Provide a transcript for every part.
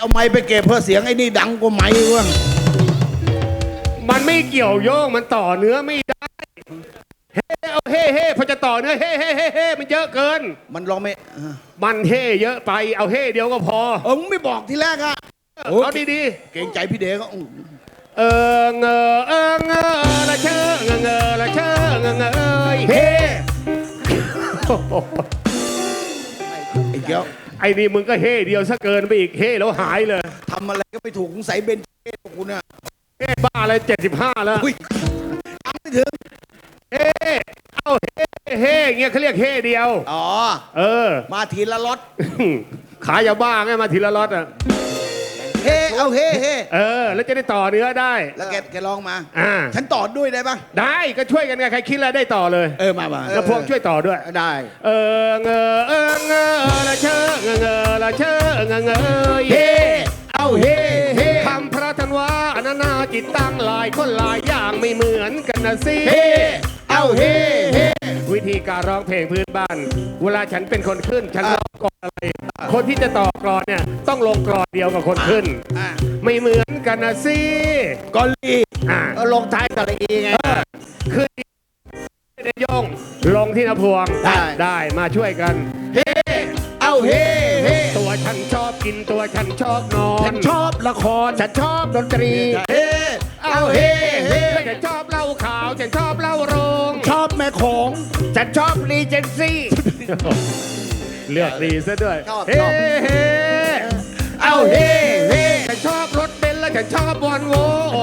เอาไม้ไปเก็บเพื่อเสียงไอ้นี่ดังกว่าไม้เว้ยมันไม่เกี่ยวโยงมันต่อเนื้อไม่ได้ เฮ้เอาเฮ้เฮ้พอจะต่อเนื้อเฮ้เฮ้เฮ้เฮ้มันเยอะเกิน มันร้องไม่เออมันเฮ้เยอะไปเอาเฮ้เดียวก็พอ เออมึงไม่บอกทีแรกอะเอาดีเกรงใจพี่เดชก็อื้อๆเออเงอเออเงอละเชอเงอเงอละเชอเงอเงอเอ้ยเฮ้ ไอ้เกี้ยว ไอ้นี่มึงก็เฮ้เดียวซะเกินไปอีกเฮ้แล้วหายเลยทำอะไรก็ไม่ถูกสงสัยเบนเจ้ของคุณอะเฮ้บ้าอะไรเจ็ดสิบห้าแล้วอุ้ยทำไม่ถึงเฮ้เอาเฮ้เฮ้เงี้ยเขาเรียกเฮ้เดียว อ๋อ เออ มาทีละรถ ขายยาบ้าไงมาทีละล็อตอะ เฮ้เอาเฮ้เฮ้เออ แล้วจะได้ต่อเนื้อได้ แล้วแกแกลองมา อ่า ฉันต่อด้วยได้ปะได้ก็ช่วยกันไงใครคิดแล้วได้ต่อเลย เออมามาแล้วพวกช่วยต่อด้วย ได้ เออเงอเออเงอละเชอเงอเงอละเชอเงอเงอเฮ้เอาเฮ้เฮ้คำพระธันวาอนานาจิตตั้งหลายคนหลายอย่างไม่เหมือนกันนะสิเฮ้ เอาเฮ้เฮ้วิธีการร้องเพลงพื้นบ้าน เวลาฉันเป็นคนขึ้น ฉันร้องก่อนอะไร คนที่จะต่อกรอนเนี่ยต้องลงกรอนเดียวกับคนขึ้น อะไม่เหมือนกันนะสิกอลีอ่าเอาลงท้ายตะลีไง ขึ้นที่นายงลงที่นพวงได้ ได้มาช่วยกัน เฮ้เอาเฮ้เฮ้ตัวฉันชอบกินตัวฉันชอบนอน ฉันชอบละคร ฉันชอบดนตรี เฮ้ เอาเฮ้เฮ้ฉันชอบเหล้าขาวฉันชอบเหล้าโรง ชอบแม่ของฉันชอบรีเจนซี่ เลือกดีซะด้วย ชอบเฮ้ชอบ เฮ้เอาเฮ้เฮ้ฉันชอบรถเบนซ์และฉันชอบวอลโว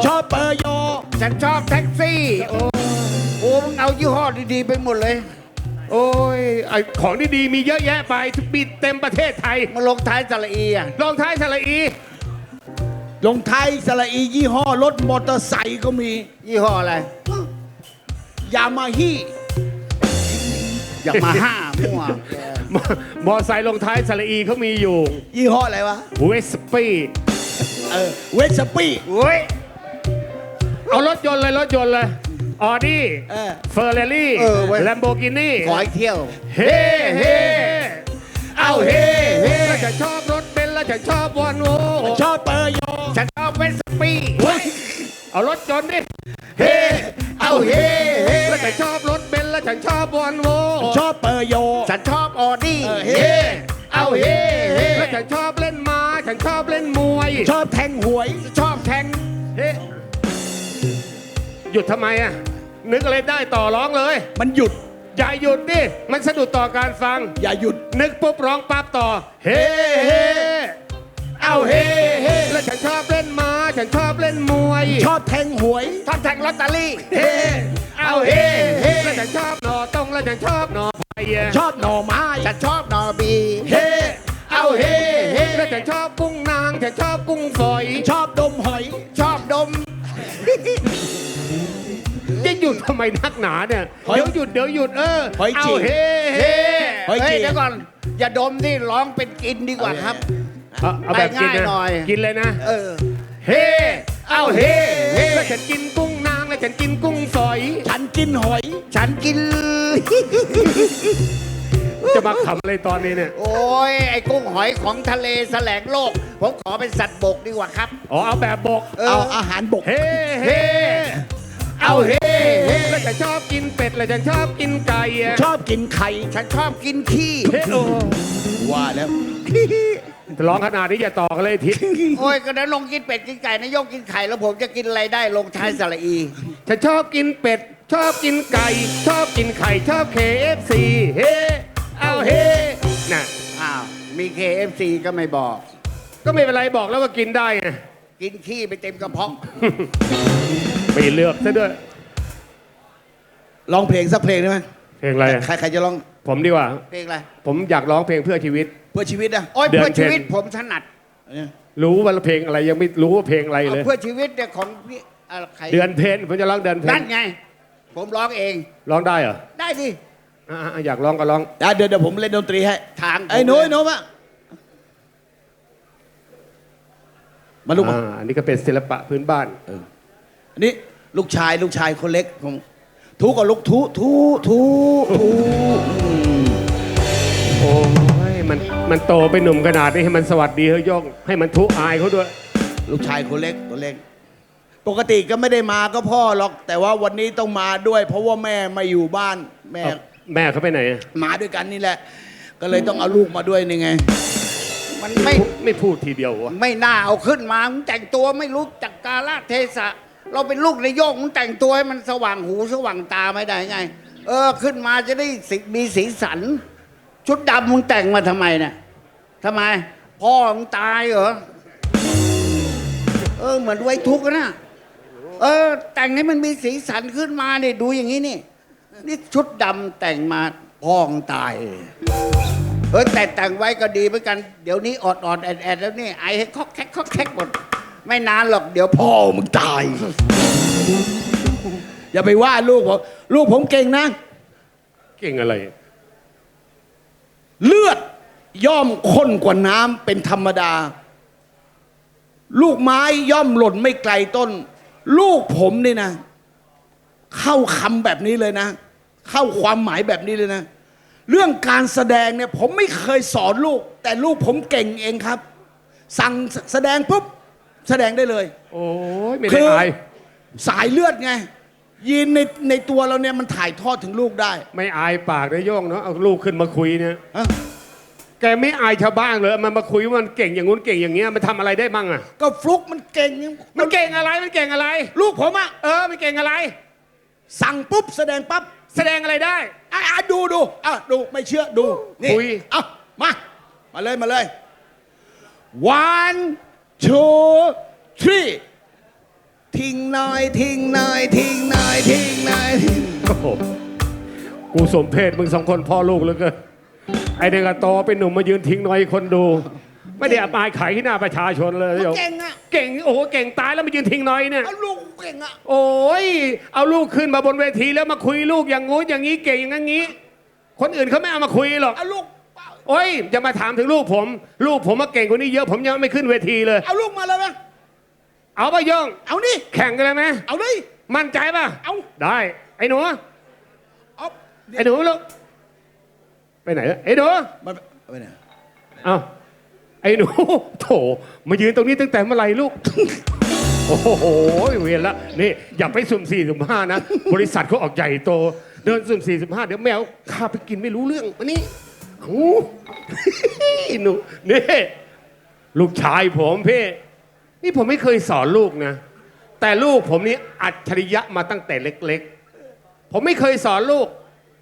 ชอบเปอร์โย ฉันชอบแท็กซี่ โอ้โอ้มึงเอายี่ห้อดีๆไปหมดเลยโอ้ยไอของดีๆมีเยอะแยะไปบิดเต็มประเทศไทย มาลงท้ายสระอีอะลงท้ายสระอี ลงท้ายสระอียี่ห้อรถมอเตอร์ไซค์ก็มี ยี่ห้ออะไร ยามาฮ่ยามาฮ่ามั่วมอมอไซค์ลงท้ายสระอีเขามีอยู่ยี่ห้ออะไรวะ เวสปี้เออ เวสปี้โอ้ยเอารถยนต์เลยรถยนต์เลยออดี้เออเฟอร์เรรี่เออเว้ย แลมโบกินี่ขอให้เที่ยว เฮ้เฮ้เอาเฮ้เฮ้แล้วฉันชอบรถเบนซ์แล้ว ฉันชอบวอลโวชอบเปอร์โยฉันชอบเวสปี้เอารถยนต์ดิเฮ้เอาเฮ้เฮ้แล้วฉันชอบรถเบนซ์แล้วฉันชอบวอลโวชอบเปอร์โยฉันชอบออดี้เฮ้เอาเฮ้เฮ้แล้วฉันชอบเล่นม้าฉันชอบเล่นมวย ชอบแทงหวย ชอบแทงเฮ้หยุดทำไมอะนึกอะไรได้ต่อร้องเลย มันหยุด อย่าหยุดดิ มันสะดุดต่อการฟัง อย่าหยุด นึกปุ๊บร้องปั๊บต่อ เฮ้เฮ้เอาเฮ้เฮ้แล้วฉันชอบเล่นม้า ฉันชอบเล่นมวย ชอบแทงหวย ชอบแทงลอตเตอรี่ เฮ้เอาเฮ้เฮ้แล้วฉันชอบหนอตรงแล้วฉันชอบหนอไผ่อะชอบหน่อไม้ ฉันชอบหน่อบี เฮ้เอาเฮ้เฮ้แล้วฉันชอบกุ้งนาง ฉันชอบกุ้งฝอย ชอบดมหอย ยุดทำไมนักหนาเนี่ย หอยเดี๋ยวหยุดเดี๋ยวหยุดเออหอยเอาจีเฮ้เฮ้หอยจีเฮ้ยเดี๋ยวก่อน อย่าดมที่ร้องเป็นกินดีกว่าครับ เอาเอาแบบกินไปง่ายนะหน่อย กินเลยนะ เออ เฮ้เอาเฮ้เฮ้แล้วฉันกินกุ้งนางแล้วฉันกินกุ้งฝอย ฉันกินหอย ฉันกิน จะมาขำอะไรตอนนี้เนี่ย โอ้ย ไอ้กุ้งหอยของทะเลแสลงโลก ผมขอเป็นสัตว์บกดีกว่าครับ อ๋อเอาแบบบก เอเอาออาหารบก เฮ้เฮ้ เอาเฮ้เฮ้แล้วฉันชอบกินเป็ดแล้วฉันชอบกินไก่อะชอบกินไข่ฉันชอบกินขี้เฮ้โอ้ว่าแล้วร้องขนาดนี้อย่าต่อกันเลยทิศโอ้ยก็นั้นลงกินเป็ดกินไก่นายกกินไข่แล้วผมจะกินอะไรได้ลงท้ายสระอี ฉันชอบกินเป็ด ชอบกินไก่ ชอบกินไข่ ชอบ KFC เฮ้เอาเฮ้น่ะอ้าวมี KFC ก็ไม่บอก ก็ไม่เป็นไรบอกแล้วว่ากินได้ไงกินขี้ไปเต็มกระเพาะ ไม่เลือกซะด้วย ร้องเพลงสักเพลงได้ไหมเพลงอะไรอะใครใครจะร้องผมดีกว่า เพลงอะไร ผมอยากร้องเพลงเพื่อชีวิต เพื่อชีวิตนะโอ้ยเดือนเพื่อชีวิตเพ็ญผมถนัดเนี่ยรู้ว่าเพลงอะไรยังไม่รู้ว่าเพลงอะไรเลย เอาเพื่อชีวิตเนี่ยของพี่อะไรใครเดือนเพนผมจะร้องเดือนเพนั่นนไง ผมร้องเอง ร้องได้เหรอได้ดิอะๆอยากร้องก็ร้อง อะเดี๋ยวเดี๋ยวผมเล่นดนตรีให้ทางไอ้หนูผมไอ้หนูมามาลูกมาอ่าอันนี้ก็เป็นศิลปะพื้นบ้านอั นนี้ลูกชายลูกชายคนเล็กผมทูก่อนลูกทูทูทูทูอืมโอ้ยมันมันโตเป็นหนุ่มขนาดนี้ให้มันสวัสดีเฮ้ยโยงให้มันทุอายเขาด้วย ลูกชายคนเล็กคนเล็ก ปกติก็ไม่ได้มาก็พ่อหรอก แต่ว่าวันนี้ต้องมาด้วย เพราะว่าแม่ไมาอยู่บ้านแม่ แม่เขาไปไหนอะมาด้วยกันนี่แหละ ก็เลยต้องเอาลูกมาด้วยนี่ไง มันไม่ไม่พูดทีเดียววะไม่น่าเอาขึ้นมามึงแต่งตัวไม่รู้จักกาลเทศะ เราเป็นลูกในายโยงมึงแต่งตัวให้มันสว่างหูสว่างตาไม่ได้ไง เออขึ้นมาจะได้สิมีสีสัน ชุดดำมึงแต่งมาทำไมเนี่ยทำไม พ่อมึงตายเหรอเออ เหมือนไว้ทุกข์นะ เออ แต่งให้มันมีสีสันขึ้นมาเนี่ยดูอย่างนี้นี่นี่ชุดดำแต่งมาพ่อมึงตาย เออแต่แต่งไว้ก็ดีเหมือนกัน เดี๋ยวนี้อดอดแอดแอดแล้วนี่ไอให้คอกแคกคอกแคกหมด ไม่นานหรอกเดี๋ยวพ่อมึงตาย อย่าไปว่าลูกผมลูกผมเก่งนะ เก่งอะไร เลือดย่อมข้นกว่าน้ำเป็นธรรมดา ลูกไม้ย่อมหล่นไม่ไกลต้น ลูกผมนี่นะ เข้าคำแบบนี้เลยนะ เข้าความหมายแบบนี้เลยนะ เรื่องการแสดงเนี่ย ผมไม่เคยสอนลูก แต่ลูกผมเก่งเองครับ สั่งแสดงปุ๊บ แสดงได้เลย โอ้ยไม่คืได้ออายสายเลือดไง ยีนในในตัวเราเนี่ยมันถ่ายทอดถึงลูกได้ไม่อายปากนะโยงเนาะเอาลูกขึ้นมาคุยเนี่ยฮะแกไม่อายชาวบ้านเลยมันมาคุยว่ามันเก่งอย่างงู้นเก่งอย่างเงี้ยมันทำอะไรได้บ้างอะก็ฟลุกมันเก่งมันเก่งอะไรมันเก่งอะไร ลูกผมอะเออมันเก่งอะไร สั่งปุ๊บแสดงปั๊บแสดงอะไรได้ อะอะดูดูอะดูไม่เชื่อดูนี่คุย เอามามาเลยมาเลย one two three ทิ้งหน่อยทิ้งหน่อยทิ้งหน่อยทิ้งหน่อยทิ้งโอ้โหกูสมเพศมึงสองคนพ่อลูกเหลยเกินไอเด็กกะโตเป็นหนุ่มมายืนทิ้งน้อยคนดู ไม่ได้อับอายขายที่หน้าประชาชนเลยมันโยมเก่งอะเก่งโอ้โหเก่งตายแล้วมายืนทิ้งน้อยเนี่ย เอาลูกเก่งอะโอ้ยเอาลูกขึ้นมาบนเวทีแล้วมาคุยลูกอย่างงู้นอย่างนี้เก่งอย่างนั้นงี้ คนอื่นเขาไม่เอามาคุยหรอก เอาลูก โอ้ยจะมาถามถึงลูกผม ลูกผมมาเก่งกว่านี้เยอะผมยังไม่ขึ้นเวทีเลย เอาลูกมาเลยไหมเอาป่ะโย่องเอานี่ แข่งกันเลยไหมเอาเลย มั่นใจป่ะเอา ได้ ไอ้หนูเอาไอ้หนูลูกไปไหนอะไอ้หนูมันไปไหนเอาไอ้หนู โถมายืนตรงนี้ตั้งแต่เมื่อไหร่ลูก โอ้โหเวียนละนี่อย่าไปสุ่มสี่สุ่มห้านะ บริษัทเขาออกใหญ่โต เดินสุ่มสี่สุ่มห้าเดี๋ยวแมวข้าไปกินไม่รู้เรื่องมานี่ โอ้หนูนี่ลูกชายผมพี่ นี่ผมไม่เคยสอนลูกนะ แต่ลูกผมนี่อัจฉริยะมาตั้งแต่เล็ก ๆ ผมไม่เคยสอนลูก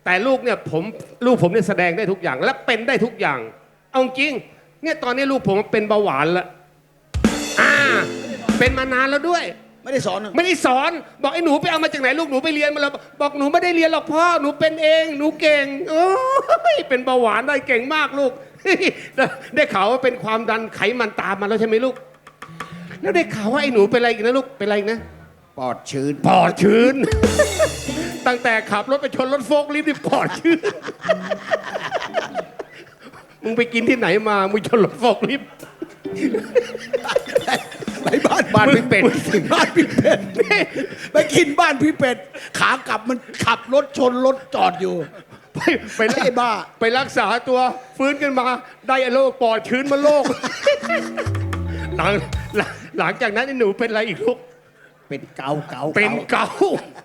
แต่ลูกเนี่ยผมลูกผมเนี่ยแสดงได้ทุกอย่าง และเป็นได้ทุกอย่าง เอาจริง เนี่ยตอนนี้ลูกผมเป็นเบาหวานล้วอ่า เป็นมานานแล้วด้วย ไม่ได้สอนเหรอไม่ได้สอน บอกไอ้หนูไปเอามาจากไหนลูกหนูไปเรียนมาแล้วบอกหนูไม่ได้เรียนหรอกพ่อหนูเป็นเองหนูเก่งโอ้ยเป็นเบาหวานได้เก่งมากลูก ได้ข่าวว่าเป็นความดันไขมันตามมาแล้วใช่ไหมลูก แล้วได้ข่าวว่าไอ้หนูเป็นอะไรอีกนะลูกเป็นอะไรอีกนะปอดชื้นปอดชื้น ตั้งแต่ขับรถไปชนรถโฟกลิฟต์นี่ปอดชื้นมึงไปกินที่ไหนมามึงชนรถโฟกลิฟต์ ไปบ้านบ้านพี่เป็ด บ้านพี่เป็ดไปกินบ้านพี่เป็ด ขากลับมันขับรถชนรถจอดอยู่ ไปไปรักไอ้บ้า ไปรักษาตัวฟื้นขึ้นมาได้ไอ้โรคปอดชื้นมาโรคหลังหลังหลังจากนั้นไอ้หนูเป็นอะไรอีกลูก เป็นเกาเกาเป็นเกา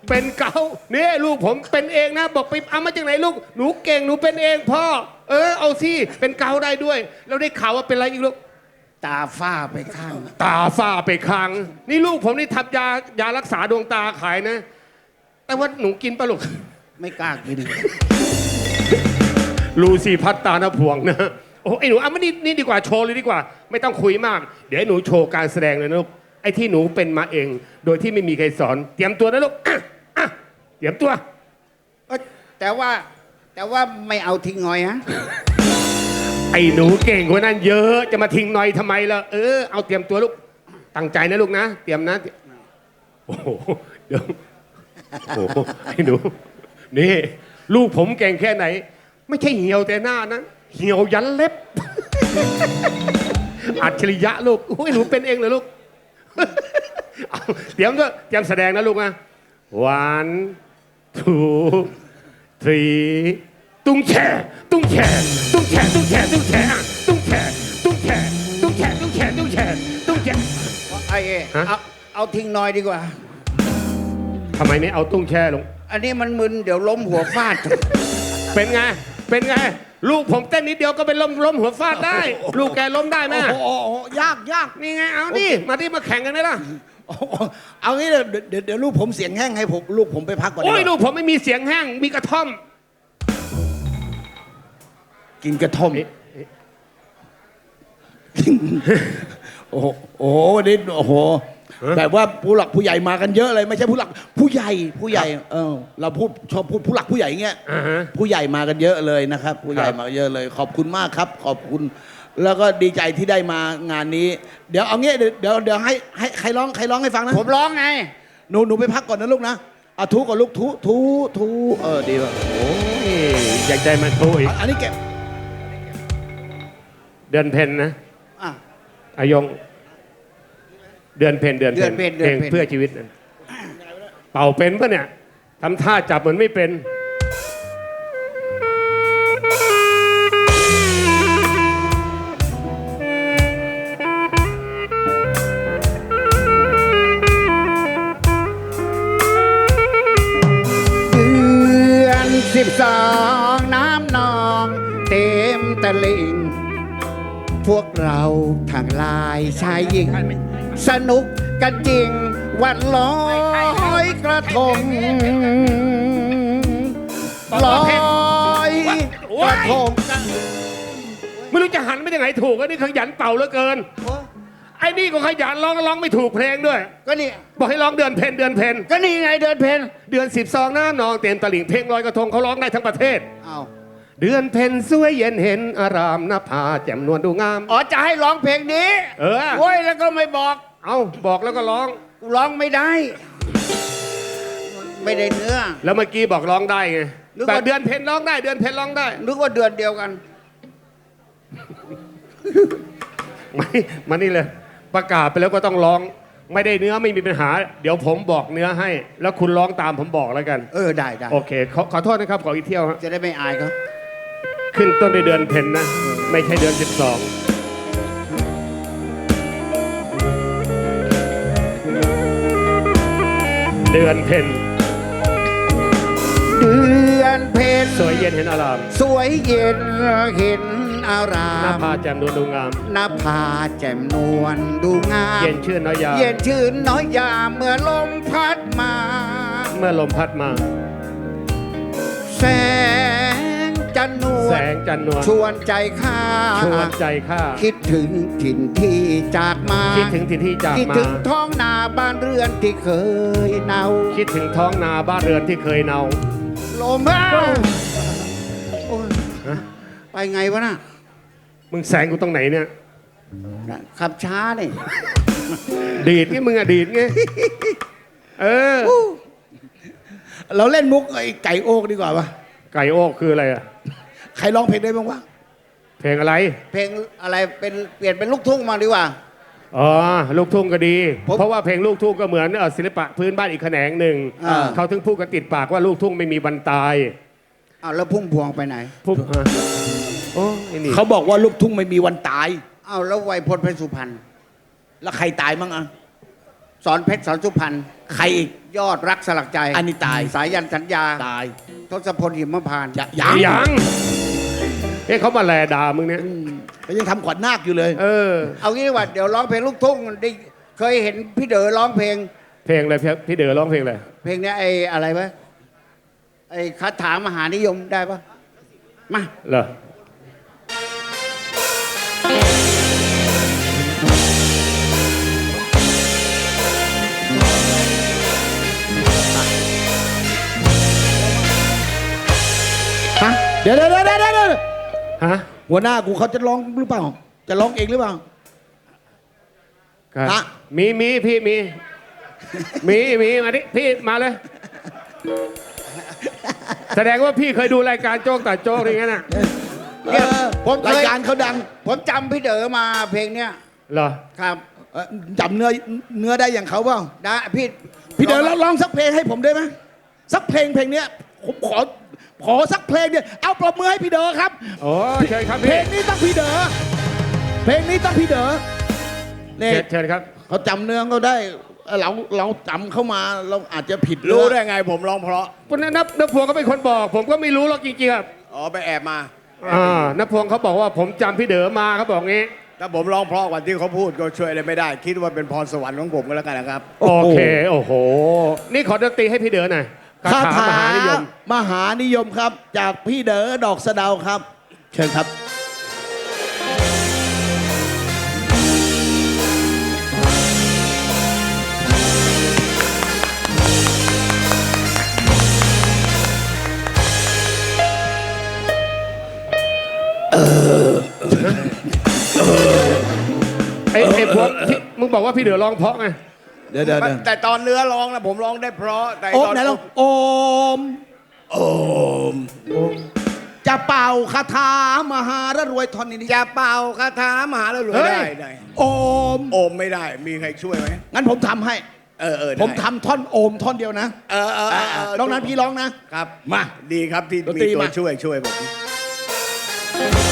เป็นเกาเนี่ยลูกผมเป็นเองนะ บอกไปเอามาจากไหนลูก หนูเก่งหนูเป็นเองพ่อ เออเอาสิเป็นเกาได้ด้วย แล้วได้ข่าวว่าเป็นอะไรอีกลูก ตาฝ้าไปข้างตาฝ้าไปครั้งนี่ลูกผมนี่ทำยายารักษาดวงตาขายนะ แต่ว่าหนูกินปะลูกไม่กล้ากินลูซีพัตตานาพวงนะ โอ้ไอ้หนูเอามานี่นี่ดีกว่าโชว์เลยดีกว่า ไม่ต้องคุยมาก เดี๋ยวให้หนูโชว์การแสดงเลยนะลูก ไอ้ที่หนูเป็นมาเอง โดยที่ไม่มีใครสอน เตรียมตัวนะลูกอะอะเตรียมตัว เอ้ยแต่ว่าแต่ว่าไม่เอาทิ้งหน่อยฮะ ไอ้หนูเก่งกว่านั้นเยอะจะมาทิ้งหน่อยทำไมล่ะเออเอาเตรียมตัวลูกตั้งใจนะลูกนะ เตรียมนะโอ้โหเดี๋ยวโอ้โหไอ้หนูนี่ลูกผมเก่งแค่ไหน ไม่ใช่เหี่ยวแต่หน้านะเหี่ยวยันเล็บ อัจฉริยะลูกโอ้ยหนูเป็นเองเลยลูกเอาเตรียมก็เตรียมแสดงนะลูกนะ one two three ตุ้งแช่ตุ้งแช่ตุ้งแช่ตุ้งแช่ตุ้งแช่อะตุ้งแช่ตุ้งแช่ตุ้งแช่ตุ้งแช่ตุ้งแช่ตุ้งแช่ไอ้เอ๋ฮะ เอาเอาทิ้งหน้อยดีกว่า ทำไมไม่เอาตุ้งแช่ลง อันนี้มันมึนเดี๋ยวล้มหัวฟาด เป็นไง เป็นไง ลูกผมเต้นนิดเดียวก็เป็นล้มล้มหัวฟาดได้ ลูกแกล้มได้ไหมโอ้โหโอ้โหยากยากนี่ไง เอาดิมาดิมาแข่งกันไหมล่ะ โอ้โหเอางี้เดี๋ยวเดี๋ยวเดี๋ยวลูกผมเสียงแห้งให้ผมลูกผมไปพักก่อนดีโอ้ยกว่า ลูกผมไม่มีเสียงแห้ง มีกระท่อม กินกระท่อมเอ๊ะโอ้โหโอ้โหนี่โอ้โหแบบว่าผู้หลักผู้ใหญ่มากันเยอะเลยไม่ใช่ผู้หลักผู้ใหญ่ผู้ใหญ่เออเราพูดชอบพูดผู้หลักผู้ใหญ่อย่างเงี้ยอ่าฮะผู้ใหญ่มากันเยอะเลยนะครับ ผู้ใหญ่ครับมากันเยอะเลย ขอบคุณมากครับ ขอบคุณ แล้วก็ดีใจที่ได้มางานนี้ เดี๋ยวเอางี้เดี๋ยวเดี๋ยวเดี๋ยวให้ให้ใครร้องใครร้องให้ฟังนะผมร้องไงหนูหนูไปพักก่อนนะลูกนะเอาทุก่อนลูกทุทุทุเออดีว่ะโอ้ยอยากได้มาโทรอีกอันนี้เก็บ เดือนเพ็ญนะอะ อายง เดือนเพ็ญเดือนเดือนเพ็ญเดืเพอลนงเพ็ญ เพื่อชีวิตนะเป่าเป็นปะเนี่ยทำท่าจับเหมือนไม่เป็น เดือนสิบสองน้ำนอง เต็มตะลิง พวกเราทางลายชายหญิง สนุกกันจริง วันลอยกระทงลอยกระทงกันไม่รู้จะหันไปยังไงถูกอันนี้ขยันเป่าเหลือเกินไอ้นี่ก็ขยันร้องร้องไม่ถูกเพลงด้วย ก็นี่บอกให้ร้องเดือนเพ็ญเดือนเพ็ญก็นี่ไงเดือนเพนเดือนสิบสองน้ำนองเต็มตลิ่งเพลงลอยกระทงเขาร้องได้ทั้งประเทศเอา เดือนเพ็ญสวยเย็นเห็นอารามนภาแจ่มนวลดูงาม อ๋อจะให้ร้องเพลงนี้เออ โอ้ยแล้วก็ไม่บอกเอาบอกแล้วก็ร้อง ร้องไม่ได้ ไม่ได้เนื้อ แล้วเมื่อกี้บอกร้องได้ไงนึกว่าแต่เดือนเพ็ญร้องได้ เดือนเพ็ญร้องได้ นึกว่าเดือนเดียวกัน ไม่มานี่เลยประกาศไปแล้วก็ต้องร้อง ไม่ได้เนื้อไม่มีปัญหา เดี๋ยวผมบอกเนื้อให้ แล้วคุณร้องตามผมบอกแล้วกัน เออได้ได้โอเคขอขอโทษนะครับขออีกเที่ยวฮะจะได้ไม่อายเขา ขึ้นต้นในเดือนเพ็ญนะ ไม่ใช่เดือนสิบสองเดือนเพ็ญ เดือนเพนสวยเย็นเห็นอาราม สวยเย็นเห็นอารามหน้าผาแจ่มนวลดูงาม หน้าผาแจ่มนวลดูงาม เย็นชื่นน้อยยามเย็นชื่นน้อยยามเมื่อลมพัดมา เมื่อลมพัดมา แสง จันนวแสลงจันทร์นวลชวนใจข้าชวนใจข้าคิดถึงถิ่นที่จากมาคิดถึงที่ที่จากคิดมา ถึงท้องนาบ้านเรือนที่เคยเนาคิดถึงท้องนาบ้านเรือนที่เคยเนาลมเอ้ยโอ้ยฮะไปไงวะน่ะมึงแสงกูตรงไหนเนี่ย ขับช้านี่ดีดไงมึงอะดีดไงเออ เราเล่นมุกไอ้ไก่โอกดีกว่าปะ ไก่โอกคืออะไรอะใครร้องเพลงได้บ้างวะเพลงอะไร เพลงอะไรเป็นเปลี่ยนเป็นลูกทุ่งมาดีกว่า อ๋อ ลูกทุ่งก็ดี ผมเพราะว่าเพลงลูกทุ่งก็เหมือนเอ่อศิลปะพื้นบ้านอีกแขนงหนึ่ง อ่า เขาถึงพูดกันติดปากว่าลูกทุ่งไม่มีวันตายอ้าวแล้วพุ่มพวงไปไหนพูดอะโอ้ไอ้นี่เขาบอกว่าลูกทุ่งไม่มีวันตาย อ้าวแล้วไวยพจน์เพชรสุพรรณแล้วใครตายมั่งอะสอนเพชรสอนสุพรรณใครอีก ยอดรักสลักใจอันนี้ตาย สายันสัญญาตายทศพลหิมพานต์จะยังยังเอ้เขามาแลด่ามึงเนี่ยอืมแล้วยังทำขวัญนาคอยู่เลย เออ เอางี้ดีกว่าเดี๋ยวร้องเพลงลูกทุ่งได้เคยเห็นพี่เด๋อร้องเพลง เพลงอะไรพี่พี่เด๋อร้องเพลงอะไร เพลงเนี้ยไอ้อะไรวะไอ้คาถามหานิยมได้ปะมา เหรอ เดี๋ยวเดี๋ยวเดี๋ยวเดี๋ยวเดี๋ยวฮะหัวหน้ากูเขาจะร้องหรือเปล่า จะร้องเองหรือเปล่าครับฮะ มีมีพี่มี มีมีมาดิพี่มาเลย แสดงว่าพี่เคยดูรายการโจ๊กแต่โจ๊กอย่างนั้นน่ะ เออผมเคย รายการเขาดังผมจำพี่เด๋อมาเพลงเนี้ยเหรอ ครับเอ่อจำเนื้อเนื้อได้อย่างเขาเปล่า ได้พี่พี่เดี๋ยวเราร้องสักเพลงให้ผมได้ไหมสักเพลงเพลงเนี้ยผมขอ ขอสักเพลงเดียวเอาปรบมือให้พี่เด๋อครับ โอ้เชิญครับเพลพี่งนี้ต้องพี่เด๋อเพลงนี้ต้องพี่เด๋อเนี่เชิญเชิญครับ เขาจำเนื้อเขาได้เราเราจำเข้ามาเราอาจจะผิดรู้เนื้อได้ไงผมร้องเพราะวันนั้นนับนับพวงก็เป็นคนบอก ผมก็ไม่รู้หรอกจริงๆครับอ๋อไปแอบมา อ่านับพวงเขาบอกว่าผมจำพี่เด๋อมาเขาบอกงี้ ถ้าผมร้องเพราะกว่าที่เขาพูดก็ช่วยอะไรไม่ได้ คิดว่าเป็นพรสวรรค์ของผมก็แล้วกันนะครับ โอเค โอ้โห นี่ขอดนตรีให้พี่เด๋อหน่อย คาถามหานิยม มหานิยมครับ จากพี่เด๋อดอกสะเดาครับ เชิญครับ ไอ้ไอ้พวกที่มึงบอกว่าพี่เด๋อร้องเพราะไง เดี๋ยวเดี๋ยวเดี๋ยว แต่ตอนเนื้อร้องนะผมร้องได้เพราะแต่โอมตอนไหนลองโอม โอมจะเป่าคาถามหาระรวยทอนนี้นี่จะเป่าคาถามหาแล้วรวยเฮ้ยได้ได้โอม โอมไม่ได้มีใครช่วยไหมงั้นผมทำให้ เออเออได้ผมทำท่อนโอมท่อนเดียวนะเออเออเออเออน้องนั้นพี่ร้องนะ ครับมา ดีครับที่ดนมีตรีตัวมา ช่วยช่วยผมเ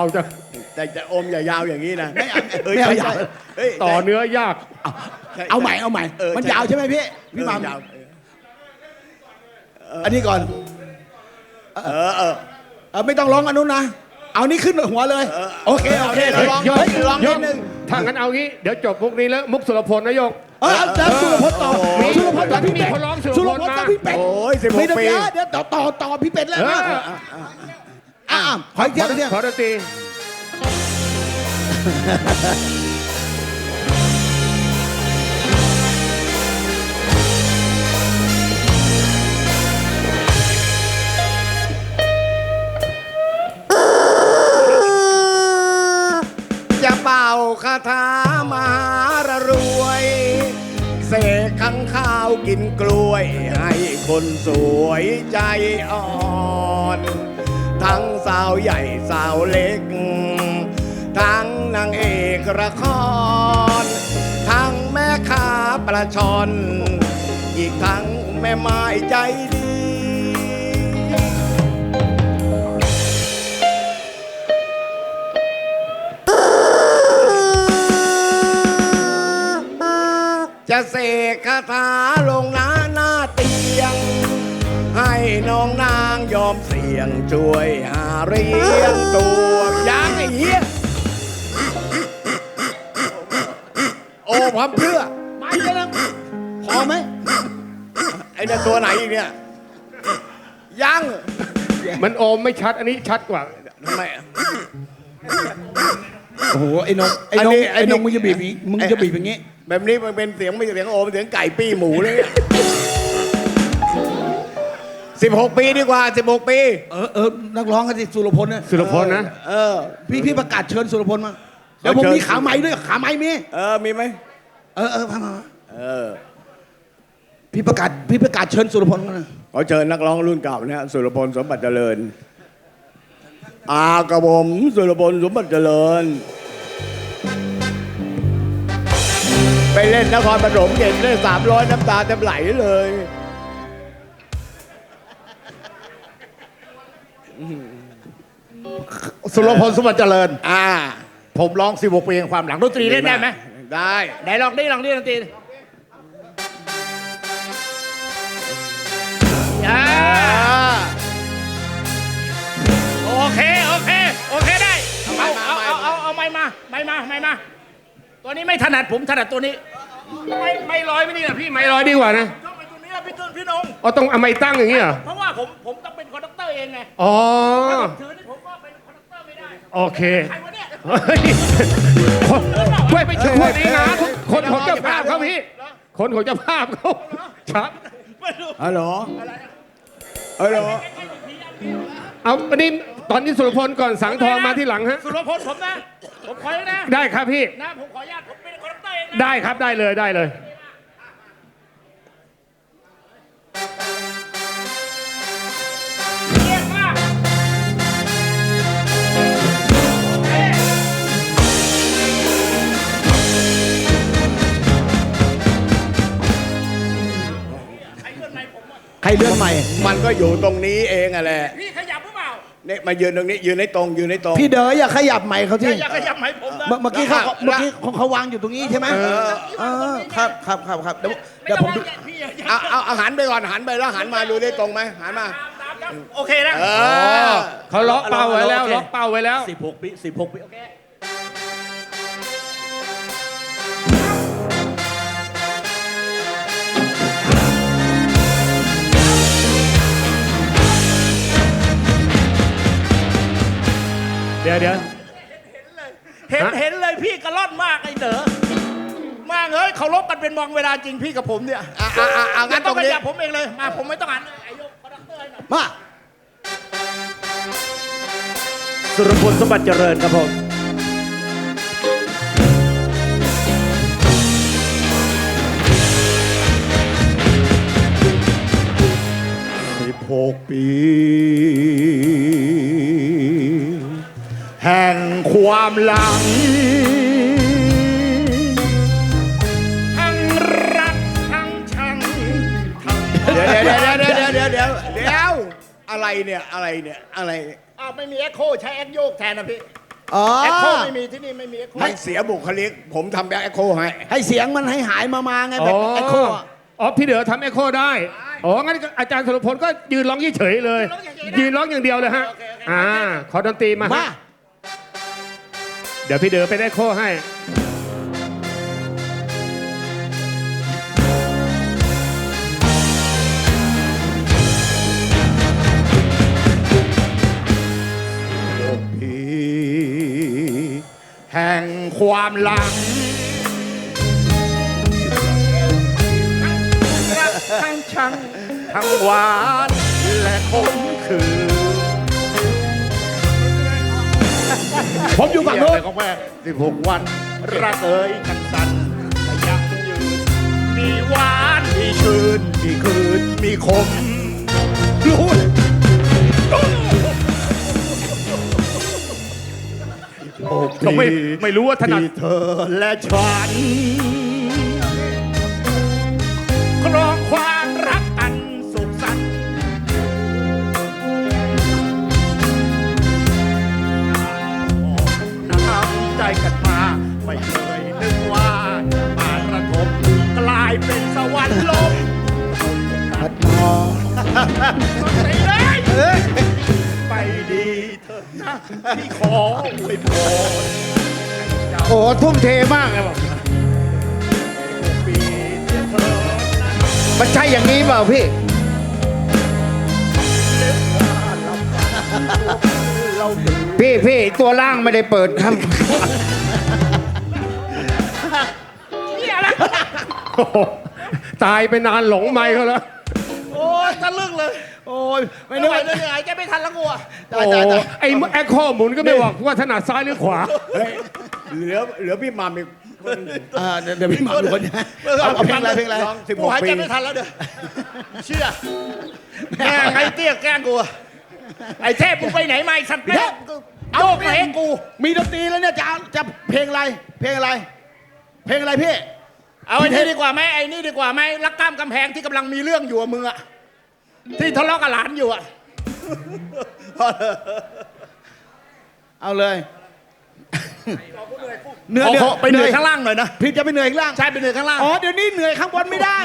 าวจังแต่จะอมอย่ายาวอย่างนี้นะไม่เอาเอ้ยไม่เอาใช่ยาวเฮ้ยต่อเนื้อยากใช่เอาใหม่เอาใหม่เออมันใช่ยาวใช่ไหมพี่พี่เออหมัมยาวอันนี้ก่อน เออเออเออไม่ต้องร้องอันนู้นนะ เอานี่ขึ้นหัวเลยเออโอเคโอเคเอาลองเดี๋ยวเฮ้ยลองลนิองดนึงถ้างั้นเอางี้เดี๋ยวจบมุกนี้แล้วมุกสุรพลนะโยงเออแล้วสุรพจน์ต่อโอ้โหสุรพจน์ต่อพี่เป็ดมีคนร้องสุรพลสุรพจน์ต่อพี่เป็ดโอ้ย16ไม่ได้ปีเดี๋ยวเดี๋ยวต่อต่อต่อพี่เป็ดแล้วเอนะ ออะอะขออีกทีเนี่ยขอดนตรีจะเป่าคาถามหารรวย เสกขังข้าวกินกล้วย ให้คนสวยใจอ่อนทั้งสาวใหญ่ สาวเล็ก ทั้งนางเอกละคร ทั้งแม่ค้าปลาชอนอีกทั้งแม่ไม้ใจดีจะเสกคาถาลง น้องนางยอมเสี่ยงช่วยหาเรียงตัวอย่างไอ้เหี้ยโอ้พับเพื่อไม่ใช่นะพอไหมไอ้นั่นตัวไหนอีกเนี่ยยังมันโอมไม่ชัดอันนี้ชัดกว่าทำไมโอ้โหไอ้นงไอ้อันนงนี้อันนี้ไอ้นงมึงจะบีบอย่างงี้มึงจะบีบอย่างงี้ แบบนี้มันเป็นเสียงไม่ใช่เสียงโอมเสียงไก่ปี้หมูเลยเนี่ย สิบหกปีดีกว่าสิบหกปี เออเออนักร้องกันสิสุรพลนะสุรพลนะ เออ พี่พี่ประกาศเชิญสุรพลมาเดี๋ยวผมเชิญมีขาไม้ด้วยขาไม้มีเออ มีไหม เออเออมามามาเออ พี่ประกาศพี่ประกาศเชิญสุรพลมาขอเชิญนักร้องรุ่นเก่านะฮะสุรพลสมบัติเจริญ อากระผมสุรพลสมบัติเจริญ ไปเล่นนครปฐมเก่งได้สามร้อยน้ำตาเต็มไหลเลย สุรพลสมบัติเจริญ อ่า ผมร้อง16ปีแห่งความหลังดนตรีเล่นได้ไหมได้ไหนลองดิลองดิดนตรีอ่าอ่าโอเค โอเค โอเคได้ เอาเอาไม้เอามาเอาเอาเอาไม้มาไม้มาไม้มา ตัวนี้ไม่ถนัดผมถนัดตัวนี้ ไม่ไม่ลอยไม่นี่นะพี่ไม่ไม่ร้อยดีกว่านะ ต้องไปตัวนี้นะพี่ตุ้นพี่นงอ๋อต้องเอาไม้ตั้งอย่างนี้เหรอเพราะว่าผมผมต้องเป็นคอนดักเตอร์เองไงอ๋อถ้าผมถือนี่ผมก็เป็นคอนดักเตอร์ไม่ได้โอเคใครวะเนี่ยเฮ้ยเฮ้ยไม่ใช่คนนี้นะคนของเจ้าภาพเขาพี่คนของเจ้าภาพเขาครับฮัลโหลฮัลโหลเอาอันนี้ตอนนี้สุรพลก่อนสังทองมาที่หลังฮะสุรพลผมนะผมขอเลยนะได้ครับพี่นะผมขออนุญาตผมเป็นคอนดักเตอร์เองนะได้ครับได้เลยได้เลย เยี่ยมมากเอ๊ะ ใครเลื่อนไมค์ผมอะใครเลื่อนใหม่ มันก็อยู่ตรงนี้เองอะแหละ พี่ขยับหรือ เปล่าเนี่ยมายืนตรงนี้ยืนให้ตรงยืนให้ตรงพี่เด๋ออย่าขยับใหม่เขาอย่าที่อย่าขยับไมค์ผมนะ เมื่อเมื่อกี้เขาแล้วเมื่อกี้เขาเขาวางอยู่ตรงนี้ใช่ไหมเออ เออครับครับครับครับเดี๋ยวไม่เดี๋ยวต้ผองมดู ว่าพี่อย่าอย่าเอาเอาเอาหันไปก่อนหันไปแล้วหันมาดูได้ตรงไหมหันมา ตามตามครับโอเคนะเออเขาล็อกเป้าไว้แล้วล็อกเป้าไว้แล้ว สิบหกปีสิบหกปีโอเค ดี๋ยวเดี๋ยวเห็นฮะเห็นเลยพี่กระล่อนมากไอ้เด๋อมากเอ้ยเคารพกันเป็นมองเวลาจริงพี่กับผมเนี่ยอะอะอะอะงั้นไม่ต้องตรงนี้ขยับผมเองเลยมาผมไม่ต้องหันไอ้โยกคอนดักเตอร์ให้หน่อยมาสุรพลสมบัติเจริญครับผมสิบหกปี แห่งความหลัง ทั้งรักทั้งชังทั้งเดี๋ยวเดี๋ยวเดี๋ยวเดี๋ยวเดี๋ยวเดี๋ยวเดี๋ยวอะไรเนี่ยอะไรเนี่ยอะไรเนี่ยอ้าวไม่มีเอ็กโคใช้เอ็กโยกแทนนะพี่อ๋อเอ็กโคไม่มีที่นี่ไม่มีเอ็กโคมันเสียบุคลิก ผมทำแบ็คเอ็กโคให้ให้เสียงมันให้หายมามาไงอ๋แบอบไอโคอะอ๋อพี่เด๋อทำเอ็โคได้ อ๋อ งั้นอาจารย์สุรพลก็ยืนร้องเฉยๆเลย ยืนร้องอย่างเดียวเลยฮะ อ่า ขอดนตรีมาฮะมาเดี๋ยวพี่เด๋อไปได้โคให้ปีแห่งความหลังรักทั้งชัง ทั้งหวานและขมขื่น ผมอยู่ฝั่งโน้นของแม่สิบหกวันรักเอ่ยกันสันแต่ยังยืนมีหวานมีชื่นมีคืนมีคมรู้เลยก็ไม่ไม่รู้ว่าถนัดที่เธอและฉัน พัดนองไปเลยไปดีเถอะนะพี่ขออวยพรโอ้ทุ่มเทมากเลยบอกปีเถอะเธอมันใช่อย่างนี้เปล่าพี่พี่พี่ตัวล่างไม่ได้เปิดครับ เนี่ยนะโอ้โห ตายไปนานหลงไม้เขาแล้ว โอ้ยทะลึ่งเลย โอ้ยไม่ไม่นึได้กว่าเหนื่อยจะไม่ทันแล้วกูอะโอ้โหไอ้แอคโคหมุนก็ไม่บอกว่าถนัดซ้ายหรือขวา เฮ้ยเหลือเหลือพี่หมัมอีกคนหนึ่ง อ่าเดี๋ยวเดี๋ยวพี่หมาดูคนนะเอาเอาเพลงอะไรเพลงอะไรร้องสิบกูหกหายปีใจไม่ทันแล้วเด้อเชื่อแม่งไอ้เตี้ยแกล้งกูอะไอ้เทพมึงไปไหนมาไอ้สัตว์แม่งโยกมาให้กู มีดนตรีแล้วเนี่ยจะเอาจะเพลงอะไร เพลงอะไร เพลงอะไรพี่ เอาไอ้นี่ดีกว่าไหมไอ้นี่ดีกว่าไหมรักกล้ามกำแพงที่กำลังมีเรื่องอยู่อะมึงอะที่ทะเลาะกับหลานอยู่อะเอาเลย เหนื่อยขอเหนื่ขออยไปเหนื่อยข้างล่างหน่อยนะ พี่จะไปเหนื่อยข้างล่าง ใช่ไปเหนื่อยข้างล่าง อ๋อเดี๋ยวนี้เหนื่อยข้างบนไม่ได้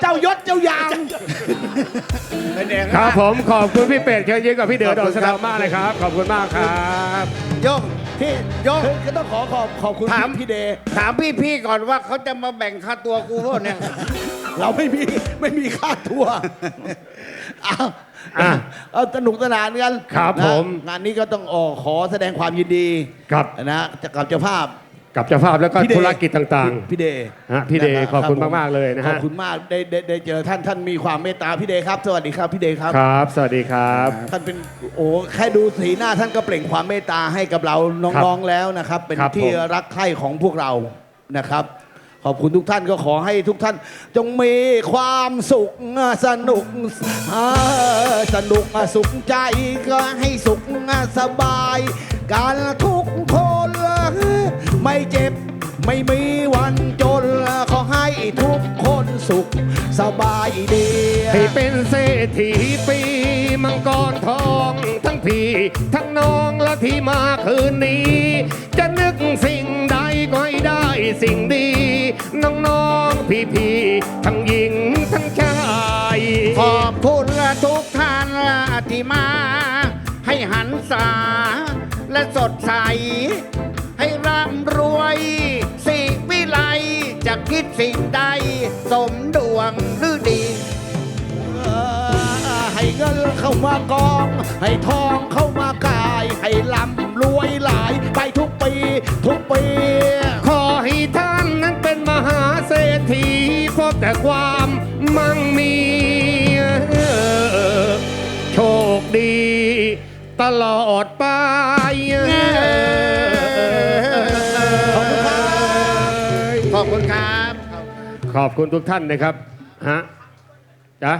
เจ้ายศเจ้ายางเป็นเองครับผมขอบคุณพี่เป็ดเชิญยิ้มกับพี่เด๋อดอกสะเดาวมากเลยครับ ขอบคุณมากครับโยงพี่โยงก็ต้องขอขอบขอบคุณถามพี่เดย์ถามพี่พี่ก่อนว่าเขาจะมาแบ่งค่าตัวกูเปล่าเนี่ย เราไม่มีไม่มีค่าทัวร์เอา อะ เอาสนุกสนานกันครับนะผม งานนี้ก็ต้องออกขอแสดงความยินดีครับนะกับเจ้าภาพกับเจ้าภาพแล้วก็พี่เดธุรกิจต่าง พี่เดย์ฮะพี่เดย์นะขอบคุณรัผมากๆเลยนะฮะ ขอบคุณมากได้ได้ได้เจอท่านท่านมีความเมตตาพี่เดย์ครับ สวัสดีครับพี่เดย์ครับ ๆ ครับ สวัสดีครับ ท่านเป็นโอ้แค่ดูสีหน้าท่านก็เปล่งความเมตตาให้กับเราน้องๆแล้วนะครับ เป็นครับที่ผมรักใคร่ของพวกเรานะครับ ขอบคุณทุกท่านก็ขอให้ทุกท่าน จงมีความสุขสนุกสนุกสุขใจก็ให้สุขสบาย การทุกคนไม่เจ็บไม่มีวันจนขอให้ทุกคนสุข สบายดีให้เป็นเศรษฐีปีมังกรทองทั้งพี่ทั้งน้องและที่มาคืนนี้ จะนึกสิ่งใดก็ให้ได้สิ่งดี น้องๆพี่ๆทั้งหญิงทั้งชายขอบคุณทุกท่านที่มา ให้หันษาและสดใส ให้ร่ำรวย สิวิไลจะคิด สิ่งใดสมดวงหรือดีให้เงินเข้ามากอง ให้ทองเข้ามากาย ให้ร่ำรวยหลายไปทุกปี ทุกปี ขอให้ท่านนั้นเป็นมหาเศรษฐีพบแต่ความมั่งมีโชคดี ตลอดไป ขอบคุณทุกท่านนะครับฮะจ้ะ